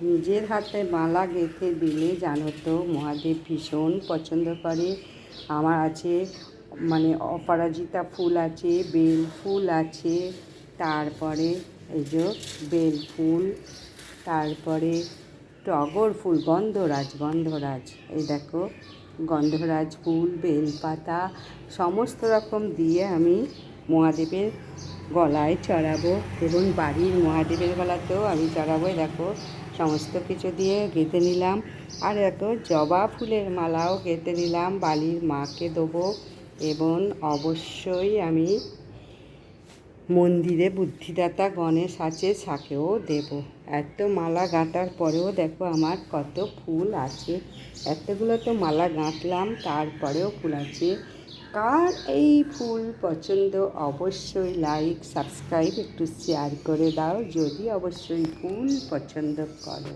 নিজের হাতে মালা গেঁথে দিলে জানো তো, মহাদেব ভীষণ পছন্দ করে। আমার আছে মানে অপরাজিতা ফুল আছে, বেল ফুল আছে, তারপরে এই যে বেল ফুল, তারপরে টগর ফুল, গন্ধরাজ গন্ধরাজ, এই দেখো, গন্ধরাজ ফুল, বেলপাতা, সমস্ত রকম দিয়ে আমি মহাদেবের গলায় চড়াবো। এবং বাড়ির মহাদেবের গলাতেও আমি চড়াবো। দেখো, সমস্ত কিছু দিয়ে গেঁথে নিলাম। আর দেখো, জবা ফুলের মালাও গেঁথে নিলাম। বালির মাকে দেবো। এবং অবশ্যই আমি মন্দিরে বুদ্ধিদাতা গণেশ আছে সাকেও দেব। এত মালা গাঁটার পরেও দেখো আমার কত ফুল আছে। এতগুলো তো মালা গাঁথলাম তারপরেও ফুল আছে। কার এই ফুল পছন্দ অবশ্যই লাইক সাবস্ক্রাইব একটু শেয়ার করে দাও। যদি অবশ্যই ফুল পছন্দ করো